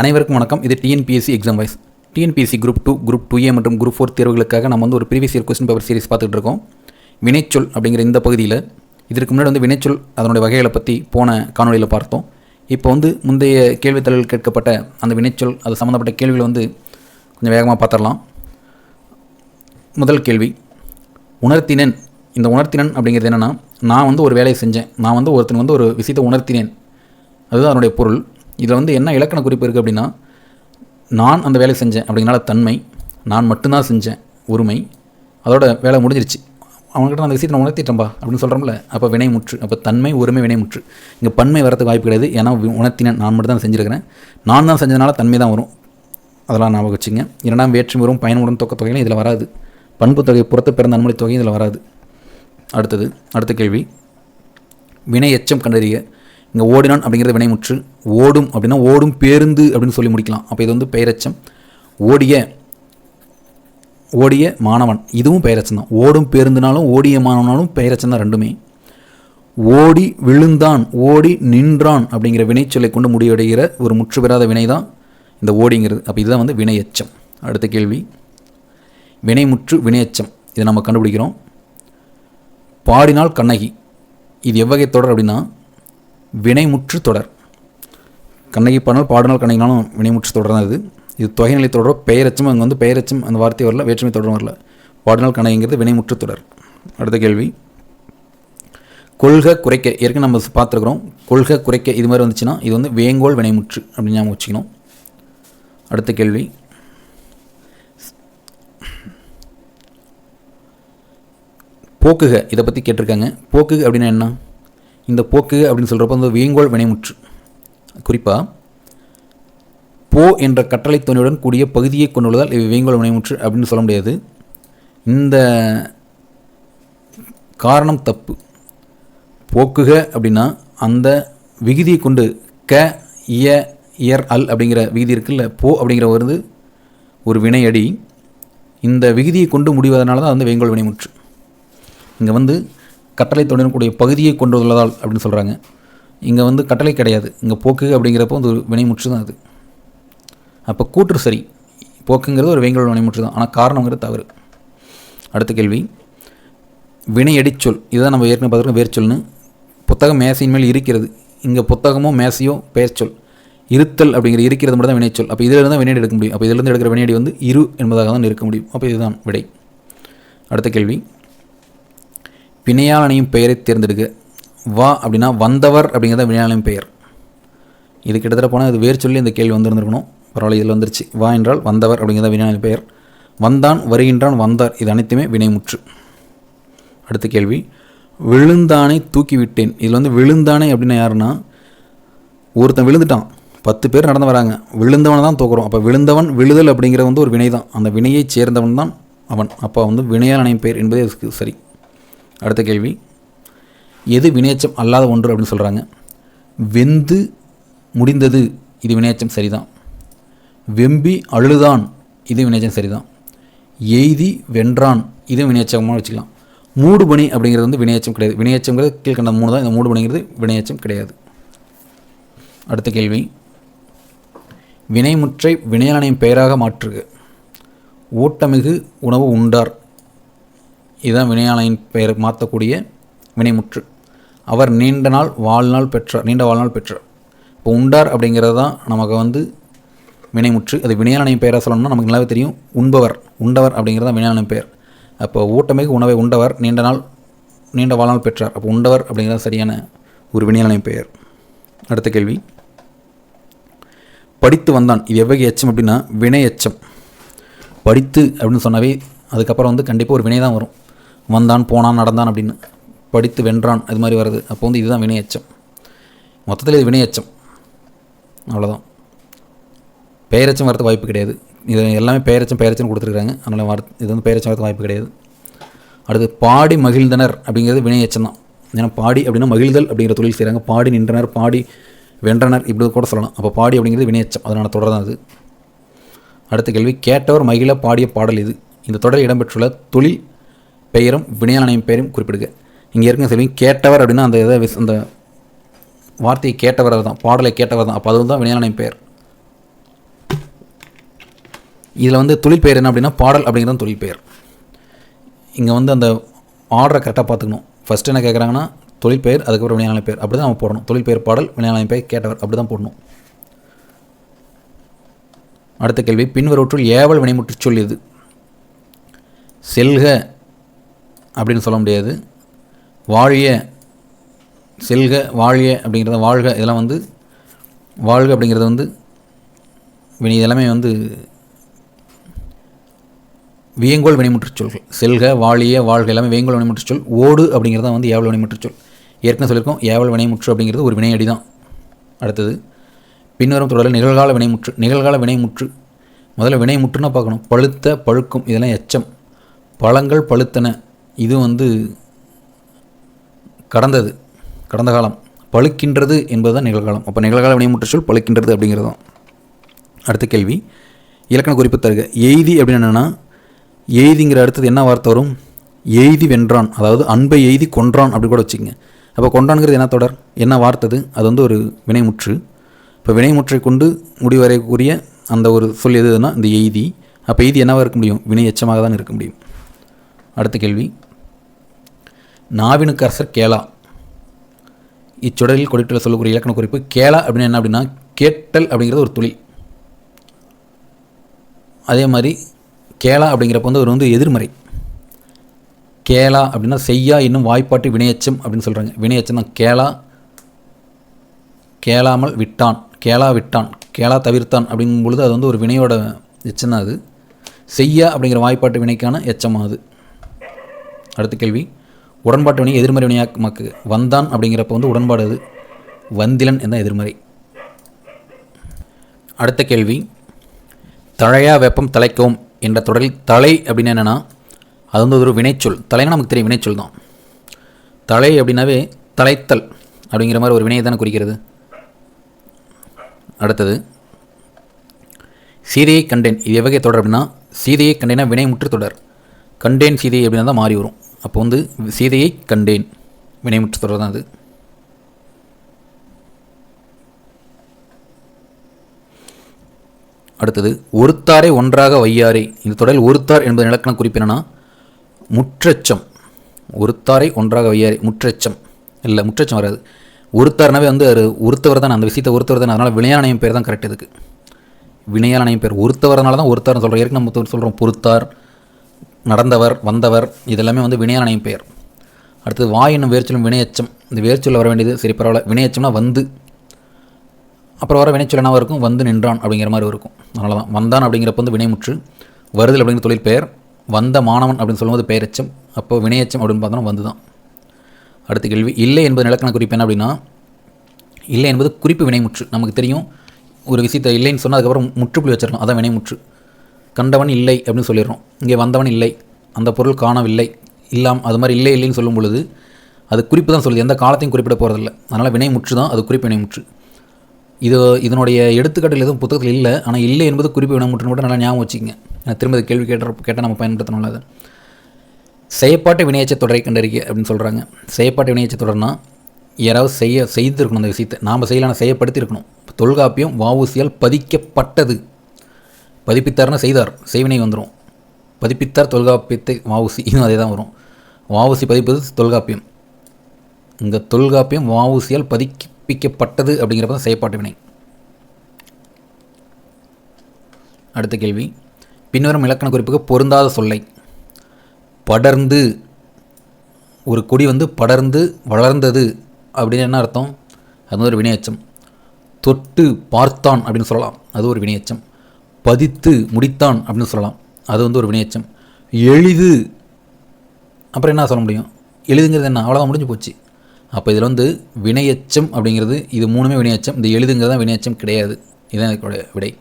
அனைவருக்கும் வணக்கம். இது TNPSC exam wise TNPSC group two group two A மற்றும் குரூப் ஃபோர் தேர்வுகளுக்காக நம்ம வந்து ஒரு previous year question paper series பார்த்துட்டு இருக்கோம். வினைச்சொல் அப்படிங்கிற இந்த பகுதியில் இதற்கு முன்னாடி வந்து வினைச்சொல் அதனுடைய வகைகளை பற்றி போன காணொலியில் பார்த்தோம். இப்போ வந்து முந்தைய கேள்வித்தாளில் கேட்கப்பட்ட அந்த வினைச்சொல் அது சம்மந்தப்பட்ட கேள்விகளை வந்து கொஞ்சம் வேகமாக பார்த்துடலாம். முதல் கேள்வி உணர்த்தினன் இந்த உணர்த்தினன் அப்படிங்கிறது என்னென்னா நான் வந்து ஒரு வேலையை செஞ்சேன். நான் வந்து ஒருத்தன் வந்து ஒரு விஷயத்தை உணர்த்தினேன். அதுதான் அதனுடைய பொருள். இதில் வந்து என்ன இலக்கண குறிப்பு இருக்குது அப்படின்னா நான் அந்த வேலை செஞ்சேன் அப்படிங்கிறனால தன்மை நான் மட்டும்தான் செஞ்சேன் உரிமை அதோட வேலை முடிஞ்சிருச்சு. அவங்ககிட்ட நான் அந்த விஷயத்தை நான் உணர்த்திட்டேன்பா அப்படின்னு சொல்கிறோம்ல அப்போ வினைமுற்று அப்போ தன்மை ஒருமை வினைமுற்று இங்கே பன்மை வரதுக்கு வாய்ப்பு கிடையாது ஏன்னா உணர்த்தினேன் நான் மட்டும் தான் செஞ்சுருக்கிறேன். நான் தான் செஞ்சதுனால தன்மை தான் வரும். அதெல்லாம் ஞாபகம் வச்சுங்க இரண்டாம் வேற்றுமை வரும் பயனுடன் தொக்க தொகையிலும் இதில் வராது. பண்பு தொகை புறத்து பிறந்த நன்மொழி தொகையும் இதில் வராது. அடுத்தது அடுத்த கேள்வி. வினை எச்சம் கண்டறிய இங்கே ஓடினான் அப்படிங்கிறது வினைமுற்று ஓடும் அப்படின்னா ஓடும் பேருந்து அப்படின்னு சொல்லி முடிக்கலாம். அப்போ இது வந்து பெயரச்சம் ஓடிய ஓடிய மாணவன் இதுவும் பெயரச்சம் தான். ஓடும் பேருந்துனாலும் ஓடிய மாணவனாலும் பெயரச்சம் தான் ரெண்டுமே. ஓடி விழுந்தான் ஓடி நின்றான் அப்படிங்கிற வினைச்சொல்லை கொண்டு முடிவடைகிற ஒரு முற்று பெறாத வினை தான் இந்த ஓடிங்கிறது. அப்போ இதுதான் வந்து வினையச்சம். அடுத்த கேள்வி. வினைமுற்று வினையச்சம். இதை நம்ம கண்டுபிடிக்கிறோம். பாடினால் கண்ணகி. இது எவ்வகை தொடர் அப்படின்னா வினைமுற்று தொடர். கண்ணகி பாடினால் பாடினால் கண்ணகினாலும் வினைமுற்று தொடர் தான் இது. இது தொகைநிலை தொடரோ பெயரச்சம் அங்கே வந்து பெயரச்சம் அந்த வார்த்தை வரல வேற்றுமை தொடரும் வரல. பாடினால் கண்ணகிங்கிறது வினைமுற்று தொடர். அடுத்த கேள்வி. கொள்கை குறைக்க ஏற்கனவே நம்ம பார்த்துருக்குறோம் கொள்கை குறைக்க இது மாதிரி வந்துச்சுன்னா இது வந்து வேங்கோல் வினைமுற்று அப்படின்னு ஞாபகம் வச்சுக்கணும். அடுத்த கேள்வி. போக்குக இதை பற்றி கேட்டிருக்காங்க. போக்குக அப்படின்னா என்ன? இந்த போக்குக அப்படின்னு சொல்கிறப்ப வந்து வேங்கோல் வினைமுற்று. குறிப்பாக போ என்ற கட்டளை துணையுடன் கூடிய பகுதியை கொண்டுள்ளதால் இவை வேங்கோல் வினைமுற்று அப்படின்னு சொல்ல முடியாது. இந்த காரணம் தப்பு. போக்குக அப்படின்னா அந்த விகுதியை கொண்டு க இய இயர் அல் அப்படிங்கிற விகுதி இருக்குல்ல போ அப்படிங்கிற வருது ஒரு வினையடி இந்த விகுதியை கொண்டு முடிவதனால தான் வந்து வேங்கோல் வினைமுற்று. இங்கே வந்து கட்டளை தொடரக்கூடிய பகுதியை கொண்டு உள்ளதால் அப்படின்னு சொல்கிறாங்க இங்கே வந்து கட்டளை கிடையாது. இங்கே போக்கு அப்படிங்கிறப்போ வந்து ஒரு வினைமுற்று தான் அது. அப்போ கூற்று சரி. போக்குங்கிறது ஒரு வேங்கல் வினைமுற்று தான். ஆனால் காரணங்கிறது தவறு. அடுத்த கேள்வி. வினையடிச்சொல் இதுதான் நம்ம ஏற்கனவே பார்த்துருக்கோம். வேர்ச்சொல்னு. புத்தகம் மேசையின் மேல் இருக்கிறது. இங்கே புத்தகமோ மேசையோ பெயர்ச்சொல். இருத்தல் அப்படிங்கிற இருக்கிறது மட்டும் தான் வினைச்சொல். அப்போ இதிலிருந்து தான் வினையடி எடுக்க முடியும். அப்போ இதிலிருந்து எடுக்கிற வினையடி வந்து இரு என்பதாக தான் இருக்க முடியும். அப்போ இதுதான் விடை. அடுத்த கேள்வி. வினையாளனையும் பெயரை தேர்ந்தெடுக்க. வா அப்படின்னா வந்தவர் அப்படிங்கிறத வினையாளனின் பெயர். இது கிட்டத்தட்ட போனால் இது வேறு சொல்லி இந்த கேள்வி வந்திருந்திருக்கணும். பரவாயில்ல இதில் வந்துருச்சு. வா என்றால் வந்தவர் அப்படிங்கிறத வினையாளனின் பெயர். வந்தான் வருகின்றான் வந்தார் இது அனைத்துமே வினைமுற்று. அடுத்த கேள்வி. விழுந்தானை தூக்கி விட்டேன் இதில் வந்து விழுந்தானை அப்படின்னா யாருன்னா? ஒருத்தன் விழுந்துட்டான். பத்து பேர் நடந்து வராங்க. விழுந்தவனை தான் தூக்குறோம். அப்போ விழுந்தவன் விழுதல் அப்படிங்கிறது வந்து ஒரு வினை தான் அந்த வினையைச் சேர்ந்தவன் தான் அவன். அப்போ வந்து வினையாளனை பெயர் என்பதே சரி. அடுத்த கேள்வி. எது வினையச்சம் அல்லாத ஒன்று அப்படின்னு சொல்கிறாங்க வெந்து முடிந்தது இது வினையச்சம் சரிதான். வெம்பி அழுதான் இது வினையச்சம் சரிதான். எய்தி வென்றான் இது வினையச்சமாக வச்சுக்கலாம். மூடுபணி அப்படிங்கிறது வந்து வினையச்சம் கிடையாது. வினையச்சங்கிறது கீழ்கண்ட மூணு தான். இந்த மூடுபணிங்கிறது வினையச்சம் கிடையாது. அடுத்த கேள்வி. வினைமுற்றை வினையாளனின் பெயராக மாற்றுக. ஊட்டமிகு உணவு உண்டார். இதுதான் வினையாளையின் பெயர் மாற்றக்கூடிய வினைமுற்று. அவர் நீண்ட நாள் வாழ்நாள் பெற்றார் நீண்ட வாழ்நாள் பெற்றார். இப்போ உண்டார் அப்படிங்கிறது தான் நமக்கு வந்து வினைமுற்று. அது வினையாளனின் பெயராக சொல்லணும்னா நமக்கு நல்லாவே தெரியும். உண்பவர் உண்டவர் அப்படிங்கிறது தான் வினையாளனின் பெயர். அப்போ ஊட்டமிகு உணவை உண்டவர் நீண்ட நாள் நீண்ட வாழ்நாள் பெற்றார். அப்போ உண்டவர் அப்படிங்கிறது சரியான ஒரு வினையாளனின் பெயர். அடுத்த கேள்வி. படித்து வந்தான். இது எவ்வகை எச்சம் அப்படின்னா வினை எச்சம் படித்து அப்படின்னு சொன்னாவே அதுக்கப்புறம் வந்து கண்டிப்பாக ஒரு வினை தான் வரும். வந்தான் போனான் நடந்தான் அப்படின்னு படித்து வென்றான். அது மாதிரி வருது அப்போ வந்து இதுதான் வினையச்சம். மொத்தத்தில் இது வினையச்சம். அவ்வளோதான் பெயரச்சம் வரதுக்கு வாய்ப்பு கிடையாது. இது எல்லாமே பெயரச்சம் பெயரச்சம் கொடுத்துருக்காங்க அதனால் வர இது வந்து பெயரச்சம் வரதுக்கு வாய்ப்பு கிடையாது. அடுத்து பாடி மகிழ்ந்தனர் அப்படிங்கிறது வினையச்சம் தான். ஏன்னா பாடி அப்படின்னா மகிழ்தல் அப்படிங்கிற தொழில் செய்கிறாங்க பாடி நின்றனர் பாடி வென்றனர் இப்படி கூட சொல்லலாம். அப்போ பாடி அப்படிங்கிறது வினையச்சம். அதனால் தொடர் தான் அது. அடுத்த கேள்வி கேட்டவர் மகிழ பாடிய பாடல் இது இந்த தொடரில் இடம்பெற்றுள்ள தொழில் பெயரும் வினையாளனையும் பெயரும் குறிப்பிடுக. இங்கே இருக்க செல்வி கேட்டவர் அப்படின்னா அந்த இதை விஸ்- அந்த வார்த்தையை கேட்டவர் தான் பாடலை கேட்டவர் தான் அப்போ அதுவும் தான் வினையாளனின் பெயர். இதில் வந்து தொழிற்பெயர் என்ன அப்படின்னா பாடல் அப்படிங்கிறது தொழிற்பெயர் இங்கே வந்து அந்த ஆர்டரை கரெக்டாக பார்த்துக்கணும். ஃபஸ்ட்டு என்ன கேட்குறாங்கன்னா தொழிற்பெயர் அதுக்கப்புறம் வினையாள பெயர். அப்படி தான் நம்ம போடணும். தொழிற்பெயர் பாடல் வினையாள பெயர் கேட்டவர். அப்படி தான் போடணும். அடுத்த கேள்வி பின்வருவற்றுள் ஏவல் வினைமுற்று சொல் எது? செல்க அப்படின்னு சொல்ல முடியாது. வாழிய செல்க வாழிய அப்படிங்கிறத வாழ்க இதெல்லாம் வந்து வாழ்க அப்படிங்கிறது வந்து வினி இதெல்லாமே வந்து வியங்கோல் வினைமுற்றுச் சொல்கள் செல்க வாழிய வாழ்க எல்லாமே வியங்கோல் வினைமுற்றுச் சொல். ஓடு அப்படிங்கிறது தான் வந்து ஏவல் வினைமுற்றுச் சொல். ஏற்கனவே சொல்லியிருக்கோம் ஏவல் வினைமுற்று அப்படிங்கிறது ஒரு வினையடி தான். அடுத்தது பின்வரும் தொடரில் நிகழ்கால வினைமுற்று நிகழ்கால வினைமுற்று. முதல்ல வினைமுற்றுன்னா பார்க்கணும். பழுத்த பழுக்கும் இதெல்லாம் எச்சம். பழங்கள் பழுத்தன. இது வந்து கடந்தது கடந்த காலம். பழுக்கின்றது என்பது தான் நிகழ்காலம். அப்போ நிகழ்கால வினைமுற்று சொல்? பழுக்கின்றது அப்படிங்கிறது தான். அடுத்த கேள்வி. இலக்கண குறிப்பு தருக. எய்தி அப்படின்னு என்னென்னா எய்திங்கிற அடுத்தது என்ன வார்த்தை வரும்? எய்தி வென்றான். அதாவது அன்பை எய்தி கொன்றான் அப்படி கூட வச்சுக்கங்க. அப்போ கொன்றான்ங்கிறது என்ன தொடர்? என்ன வார்த்தது அது? வந்து ஒரு வினைமுற்று இப்போ வினைமுற்றை கொண்டு முடிவரையக்கூடிய அந்த ஒரு சொல் எதுனா இந்த எய்தி. அப்போ எய்தி என்னவாக இருக்க முடியும்? வினை எச்சமாக தான் இருக்க முடியும். அடுத்த கேள்வி. நாவினுக்கரசர் கேளா இச்சுடலில் கொடுத்துள்ள சொல்லக்கூடிய இலக்கண குறிப்பு கேளா அப்படின்னு என்ன அப்படின்னா கேட்டல் அப்படிங்கிறது ஒரு தொழில் அதே மாதிரி கேளா அப்படிங்கிறப்ப வந்து ஒரு வந்து எதிர்மறை. கேளா அப்படின்னா செய்யா இன்னும் வாய்ப்பாட்டு வினையச்சம் அப்படின்னு சொல்கிறாங்க வினையச்சம் தான் கேளா கேளாமல் விட்டான் கேளா விட்டான் கேளா தவிர்த்தான் அப்படிங்கும் பொழுது அது வந்து ஒரு வினையோட எச்சம் தான் அது. செய்யா அப்படிங்கிற வாய்ப்பாட்டு வினைக்கான எச்சமாக அது அடுத்த கேள்வி. உடன்பாட்டு வினை எதிர்மறை வினையாக்கு வந்தான் அப்படிங்கிறப்ப வந்து உடன்பாடு அது. வந்திலன் என்ன எதிர்மறை. அடுத்த கேள்வி. தழையா வெப்பம் தலைக்கவும் என்ற தொடரில் தலை அப்படின்னு என்னென்னா அது வந்து ஒரு வினைச்சொல். தலைனா நமக்கு தெரியும் வினைச்சொல் தான். தலை அப்படின்னாவே தலைத்தல் அப்படிங்கிற மாதிரி ஒரு வினையை தானே குறிக்கிறது. அடுத்தது. சீதையை கண்டேன். இது எவ்வகை தொடர் அப்படின்னா சீதையை கண்டேனா வினை முற்று தொடர். கண்டேன் சீதையை அப்படின்னா தான் மாறி வரும். அப்போ வந்து சீதையை கண்டேன். வினைமுற்று தொடர் தான் அது அடுத்தது ஒருத்தாரை ஒன்றாக வையாரே. இந்த தொடரில் ஒருத்தார் என்பது இலக்கண குறிப்பு என்னன்னா முற்றச்சம். ஒருத்தாரை ஒன்றாக வையாரே முற்றச்சம். இல்லை முற்றச்சம் வராது. ஒருத்தார்னாவே வந்து அது ஒருத்தவர் தான் அந்த விஷயத்தை ஒருத்தவர் தான் அதனால் வினையாணையம் பேர் தான் கரெக்ட் இதுக்கு. வினையாணையம் பேர் ஒருத்தவரனால தான் ஒருத்தார்னு சொல்கிறோம் ஏற்கனவே நம்ம சொல்கிறோம் பொறுத்தார் நடந்தவர் வந்தவர் இதெல்லாமே வந்து வினையாணையம் பெயர். அடுத்தது வாய் என்னும் வேர்ச்சொல்லும் வினையச்சம். இந்த வேர்ச்சொல்ல வர வேண்டியது சரி பரவாயில்ல. வினையச்சம்னா வந்து. அப்புறம் வர வினைச்சொல் என்னவாக இருக்கும்? வந்து நின்றான் அப்படிங்கிற மாதிரி இருக்கும். அதனால தான் வந்தான் அப்படிங்கிறப்ப வந்து வினைமுற்று வருதல் அப்படிங்கிற தொழில் பெயர் வந்த மாணவன் அப்படின்னு சொல்லும்போது பெயரச்சம் அப்போ வினையச்சம் அப்படின்னு பார்த்தோம்னா வந்து தான் அடுத்த கேள்வி இல்லை என்பது நிலக்கண குறிப்பு என்ன அப்படின்னா இல்லை என்பது குறிப்பு வினைமுற்று. நமக்கு தெரியும் ஒரு விஷயத்தை இல்லைன்னு சொன்னால் அதுக்கப்புறம் முற்றுப்புள்ளி வச்சிடணும் அதான் வினைமுற்று. கண்டவன் இல்லை அப்படின்னு சொல்லிடுறோம். இங்கே வந்தவன் இல்லை அந்த பொருள் காணவில்லை இல்லாம் அது மாதிரி இல்லை இல்லைன்னு சொல்லும் பொழுது அது குறிப்பு தான் சொல்லுது. எந்த காலத்தையும் குறிப்பிட போகிறதில்ல அதனால் வினை முற்று தான் அது குறிப்பு வினைமுற்று இது இதனுடைய எடுத்துக்காட்டில் எதுவும் புத்தகத்தில் இல்லை. ஆனால் இல்லை என்பது குறிப்பு வினைமுற்றுன்னு கூட நல்லா ஞாபகம் வச்சுக்கோங்க. நான் திரும்ப இது கேள்வி கேட்ட கேட்டால் நம்ம பயன்படுத்தணும்ல அதை. செயற்பாட்டு வினையச்ச தொடரை கண்டறிக்க அப்படின்னு சொல்கிறாங்க செயற்பாட்டு வினையச்ச தொடர்னா யாராவது செய்ய செய்திருக்கணும் அந்த விஷயத்தை. நாம் செய்யலாம் செய்யப்படுத்தியிருக்கணும் தொல்காப்பியம் வாவூசியால் பதிக்கப்பட்டது. பதிப்பித்தார்னா செய்தார். செய்வினை வந்துடும் பதிப்பித்தார் தொல்காப்பியத்தை வாவுசி இன்னும் அதே தான் வரும். வாவுசி பதிப்பது தொல்காப்பியம். இந்த தொல்காப்பியம் வாவுசியால் பதிப்பிக்கப்பட்டது அப்படிங்கிறப்ப தான் செய்யப்பாட்டு வினை. அடுத்த கேள்வி. பின்வரும் இலக்கண குறிப்புக்கு பொருந்தாத சொல்லை. படர்ந்து ஒரு கொடி வந்து படர்ந்து வளர்ந்தது அப்படின்னு என்ன அர்த்தம்? அது வந்து ஒரு வினையச்சம். தொட்டு பார்த்தான் அப்படின்னு சொல்லலாம். அது ஒரு வினையச்சம். பதித்து முடித்தான் அப்படின்னு சொல்லலாம். அது வந்து ஒரு வினையச்சம். எளிது அப்புறம் என்ன சொல்ல முடியும்? எளிதுங்கிறது என்ன? அவ்வளோதான் முடிஞ்சு போச்சு. அப்போ இதில் வந்து வினையச்சம் அப்படிங்கிறது இது மூணுமே வினையச்சம். இந்த எளிதுங்கிறது தான் வினையச்சம் கிடையாது. இதுதான் இதோட விடை.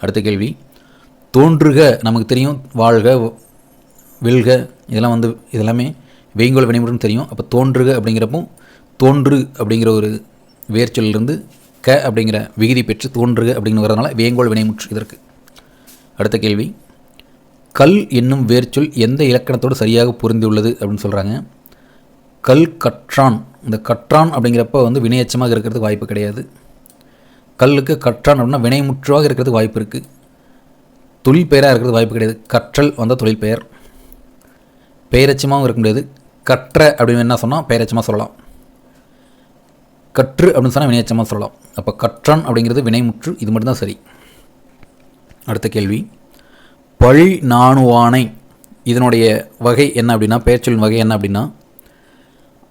அடுத்த கேள்வி. தோன்றுக நமக்கு தெரியும். வாழ்க வெல்க. இதெல்லாம் வந்து இதெல்லாமே வேங்கோல் வினைமுறைன்னு தெரியும். அப்போ தோன்றுக அப்படிங்கிறப்போ தோன்று அப்படிங்கிற ஒரு வேர்ச்சொல்லிருந்து க அப்படிங்கிற விகுதி பெற்று தோன்றுக அப்படிங்கிறதுனால வேங்கோல் வினைமுற்று இதற்கு. அடுத்த கேள்வி. கல் என்னும் வேர்ச்சொல் எந்த இலக்கணத்தோடு சரியாக பொருந்தியுள்ளது அப்படின்னு சொல்கிறாங்க கல் கற்றான். இந்த கற்றான் அப்படிங்கிறப்ப வந்து வினையச்சமாக இருக்கிறதுக்கு வாய்ப்பு கிடையாது. கல்லுக்கு கற்றான் அப்படின்னா வினைமுற்றுவாக இருக்கிறதுக்கு வாய்ப்பு இருக்குது தொழில் பெயராக இருக்கிறது வாய்ப்பு கிடையாது. கற்றல் வந்தால் தொழில் பெயர் பெயரச்சமாகவும் இருக்க முடியாது. கற்ற அப்படின்னு என்ன சொன்னால் பெயரச்சமாக சொல்லலாம். கற்று அப்படின்னு சொன்னால் வினையச்சமாக சொல்லலாம். அப்போ கற்றான் அப்படிங்கிறது வினைமுற்று இது மட்டும்தான் சரி. அடுத்த கேள்வி. பழி நாணுவானை இதனுடைய வகை என்ன அப்படின்னா பெயர்ச்சொல்லின் வகை என்ன அப்படின்னா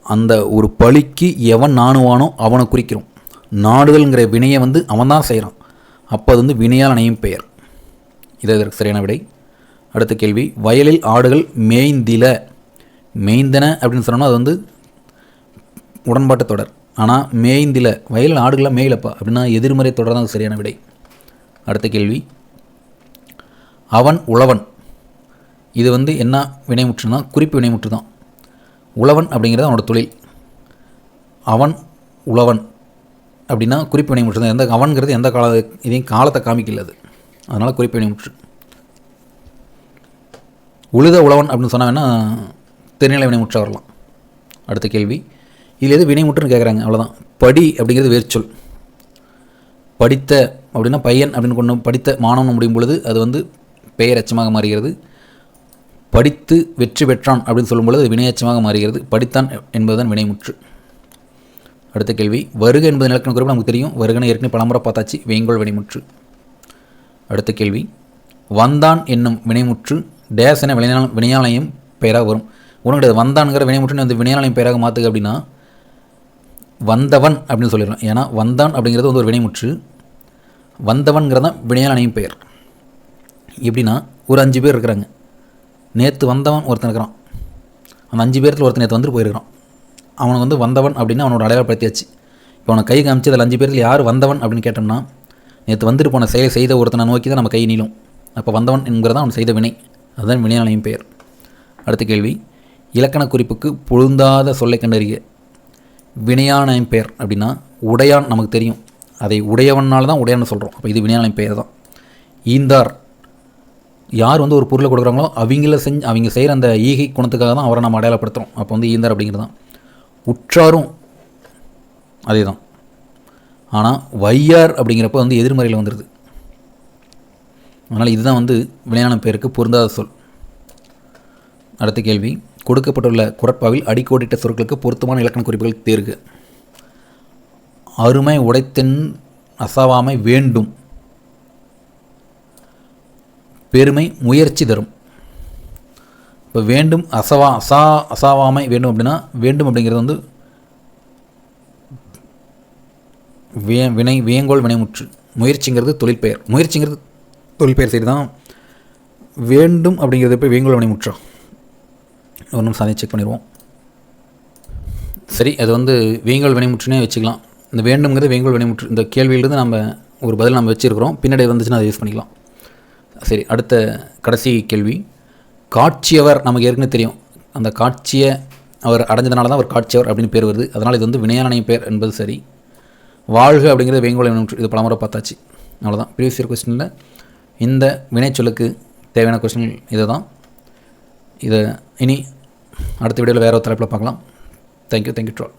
அந்த ஒரு பழிக்கு எவன் நாணுவானோ அவனை குறிக்கிறோம். நாடுதல்ங்கிற வினையை வந்து அவன் தான் செய்கிறான் அப்போ அது வந்து வினையால் அணையும் பெயர். இது இதற்கு சரியான விடை. அடுத்த கேள்வி வயலில் ஆடுகள் மேய்ந்தில. மேய்ந்தன அப்படின்னு சொன்னோம்னா அது வந்து உடன்பாட்டு தொடர். ஆனால் மேய்ந்தில வயலில் ஆடுகளாக மேயிலப்பா. அப்படின்னா எதிர்மறை தொடர் தான் அது சரியான விடை. அடுத்த கேள்வி அவன் உழவன். இது வந்து என்ன வினைமுற்றுனா குறிப்பு வினைமுற்று தான். உழவன் அப்படிங்கிறது அவனோட தொழில். அவன் உழவன் அப்படின்னா குறிப்பு வினைமுற்று தான். எந்த அவன்கிறது எந்த கால இதையும் காலத்தை காமிக்கல அது. அதனால் குறிப்பு வினைமுற்று. உழுத உழவன் அப்படின்னு சொன்னாங்கன்னா வேணா திருநிலை வினைமுற்றாக வரலாம். அடுத்த கேள்வி. இதில் எது வினைமுற்றுன்னு கேட்குறாங்க அவ்வளோதான் படி அப்படிங்கிறது வேர்ச்சொல். படித்த அப்படின்னா பையன் அப்படின்னு கொண்டு படித்த மாணவன் முடியும் பொழுது அது வந்து பெயர் அச்சமாக மாறுகிறது. படித்து வெற்றி பெற்றான் அப்படின்னு சொல்லும்பொழுது அது வினையச்சமாக மாறுகிறது. படித்தான் என்பதுதான் வினைமுற்று. அடுத்த கேள்வி வருக என்பது நிலக்கண குறிப்பு நமக்கு தெரியும். வருகனை ஏற்கனவே பலமுறை பார்த்தாச்சு. வேங்கோல் வினைமுற்று. அடுத்த கேள்வி வந்தான் என்னும் வினைமுற்று டேஸ் என வினையாள வினையாலயம் பெயராக வரும். ஒன்றும் கிடையாது வந்தான்ங்கிற வினைமுற்று வந்து வினையாலயம் பெயராக மாற்றுக அப்படின்னா வந்தவன் அப்படின்னு சொல்லிடலாம். ஏன்னா வந்தான் அப்படிங்கிறது வந்து ஒரு வினைமுற்று. வந்தவன்கிறதான் வினையாலயம் பெயர். எப்படின்னா ஒரு அஞ்சு பேர் இருக்கிறாங்க. நேற்று வந்தவன் ஒருத்தன் இருக்கிறான். அந்த அஞ்சு பேரத்தில் ஒருத்தன் நேற்று வந்துட்டு போயிருக்கிறான். அவனுக்கு வந்து வந்தவன் அப்படின்னு அவனோட அடையாளப்படுத்தியாச்சு. இப்போ அவனை கை காமிச்சு அதில் அஞ்சு பேரில் யார் வந்தவன் அப்படின்னு கேட்டோம்னா நேற்று வந்துட்டு போன செயலை செய்த ஒருத்தனை நோக்கி தான் நம்ம கை நீளும். அப்போ வந்தவன் என்கிறதான் அவன் செய்த வினை. அதுதான் வினையாளையும் பெயர். அடுத்த கேள்வி. இலக்கண குறிப்புக்கு பொருந்தாத சொல்லை கண்டறிய வினையான பெயர் அப்படின்னா உடையான் நமக்கு தெரியும். அதை உடையவனால் தான் உடையான்னு சொல்கிறோம் அப்போ இது வினையாலயம் பெயர் தான் ஈந்தார் யார் வந்து ஒரு பொருளை கொடுக்குறாங்களோ அவங்கள செஞ்சு அவங்க செய்கிற அந்த ஈகை குணத்துக்காக தான் அவரை நம்ம அடையாளப்படுத்துகிறோம். அப்போ வந்து ஈந்தார் அப்படிங்கிறது தான். உற்றாரும் அதே தான். ஆனால் வையார் அப்படிங்கிறப்ப வந்து எதிர்மறையில் வந்துடுது அதனால் இதுதான் வந்து விளையான பேருக்கு பொருந்தாத சொல். அடுத்த கேள்வி. கொடுக்கப்பட்டுள்ள குரட்பாவில் அடிக்கோடிட்ட சொற்களுக்கு பொருத்தமான இலக்கண குறிப்புகள் தேர்க. அருமை உடைத்தென் அசாவாமை வேண்டும். பெருமை முயற்சி தரும். இப்போ வேண்டும் அசவா அசா அசாவாமை வேண்டும் அப்படின்னா வேண்டும் அப்படிங்கிறது வந்து வே வினை வேங்கோல் வினைமுற்று. முயற்சிங்கிறது தொழிற்பெயர் முயற்சிங்கிறது தொழிற்பெயர் சரி தான். வேண்டும் அப்படிங்கிறது போய் வேங்கோல் வினைமுற்றா. ஒரு நிமிஷம் அதை செக் பண்ணிடுவோம். சரி அது வந்து வேங்கோல் வினைமுற்றுனே வச்சுக்கலாம். இந்த வேண்டும்ங்கிறது வேங்கோல் வினைமுற்று. இந்த கேள்வியிலிருந்து நம்ம ஒரு பதில் நம்ம வச்சுருக்கிறோம். பின்னாடி வந்துச்சுன்னா அதை யூஸ் பண்ணிக்கலாம். சரி அடுத்த கடைசி கேள்வி. காட்சியவர் நமக்கு ஏற்கனவே தெரியும். அந்த காட்சியை அவர் அடைஞ்சதுனால தான் அவர் காட்சியவர் அப்படின்னு பேர் வருது. அதனால் இது வந்து வினையானனை பேர் என்பது சரி. வாழ்க அப்படிங்கிறது வேங்கோல இது பலமுறை பார்த்தாச்சு. அவ்வளோதான் ப்ரீவியஸ் இயர் கொஸ்டினில் இந்த வினைச்சொல்லுக்கு தேவையான கொஸ்டின் இதை தான் இதை இனி அடுத்த வீடியோவில் வேறு ஒரு தலைப்பில் பார்க்கலாம். Thank you thank you troll